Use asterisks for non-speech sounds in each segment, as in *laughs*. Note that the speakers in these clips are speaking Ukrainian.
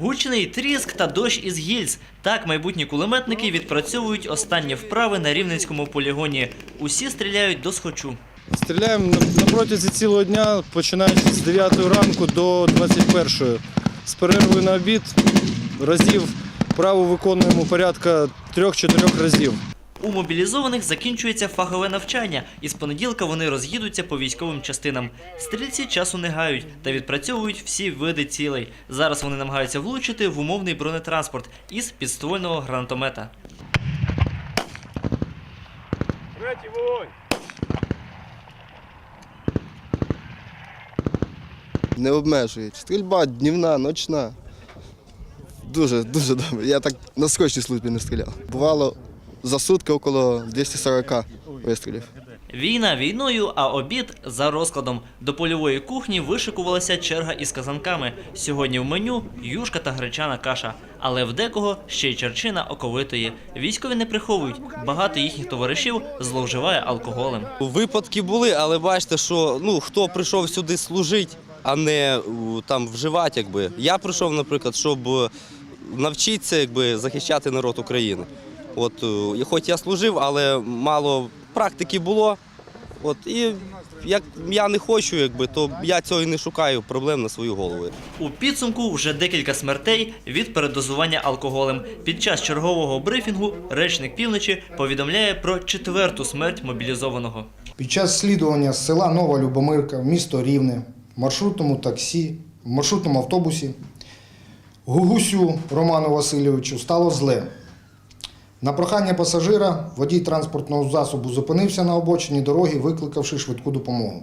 Гучний тріск та дощ із гільз. Так майбутні кулеметники відпрацьовують останні вправи на рівненському полігоні. Усі стріляють до схочу. Стріляємо на, протязі цілого дня, починаючи з 9 ранку до 21. З перервою на обід разів право виконуємо порядка 3-4 разів. У мобілізованих закінчується фахове навчання, і з понеділка вони роз'їдуться по військовим частинам. Стрільці часу не гають та відпрацьовують всі види цілей. Зараз вони намагаються влучити в умовний бронетранспорт із підствольного гранатомета. не обмежують. Стрільба днівна, ночна. Дуже, дуже добре. Я так на скочній службі не стріляв. Бувало за сутки около 240 вистрілів. Війна війною, а обід за розкладом. До польової кухні вишикувалася черга із казанками. Сьогодні в меню юшка та гречана каша. Але в декого ще й черчина оковитої. Військові не приховують. Багато їхніх товаришів зловживає алкоголем. Випадки були, але бачите, що ну хто прийшов сюди служити, а не там вживати, якби. Я прийшов, наприклад, щоб е, навчитися якби, захищати народ України. От, е, і хоч я служив, але мало практики було. От, і як я не хочу, якби, то я цього і не шукаю проблем на свою голову. У підсумку вже декілька смертей від передозування алкоголем. Під час чергового брифінгу речник півночі повідомляє про четверту смерть мобілізованого. Під час слідування з села Нова Любомирка в місто Рівне в маршрутному таксі, в маршрутному автобусі Гугусю Роману Васильовичу стало зле. На прохання пасажира водій транспортного засобу зупинився на обочині дороги, викликавши швидку допомогу.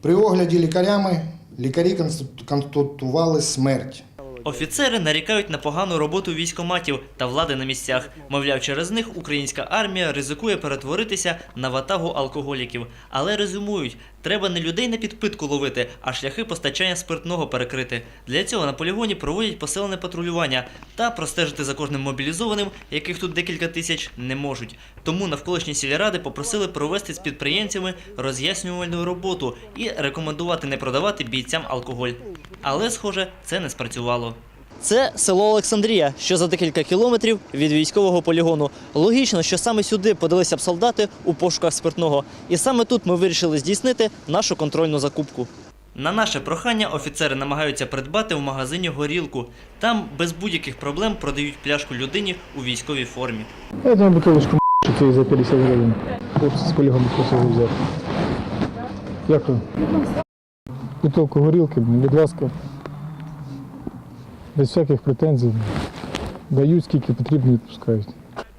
При огляді лікарями лікарі констату- констатували смерть. Офіцери нарікають на погану роботу військоматів та влади на місцях. Мовляв, через них українська армія ризикує перетворитися на ватагу алкоголіків. Але резюмують, треба не людей на підпитку ловити, а шляхи постачання спиртного перекрити. Для цього на полігоні проводять посилене патрулювання та простежити за кожним мобілізованим, яких тут декілька тисяч, не можуть. Тому навколишні сільради попросили провести з підприємцями роз'яснювальну роботу і рекомендувати не продавати бійцям алкоголь. Але, схоже, це не спрацювало. Це село Олександрія, що за декілька кілометрів від військового полігону. Логічно, що саме сюди подалися б солдати у пошуках спиртного. І саме тут ми вирішили здійснити нашу контрольну закупку. На наше прохання офіцери намагаються придбати в магазині горілку. Там без будь-яких проблем продають пляшку людині у військовій формі. Я думаю, бутилочку *laughs* що це за 50 гривень. Хлопці з полігону просили взяти. Дякую. Бутилку горілки, будь ласка. Без всяких претензій. Дають скільки потрібно, відпускають.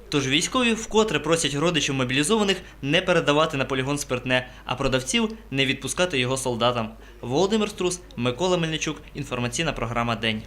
Тож військові вкотре просять родичів мобілізованих не передавати на полігон спиртне, а продавців не відпускати його солдатам. Володимир Струс, Микола Мельничук. Інформаційна програма День.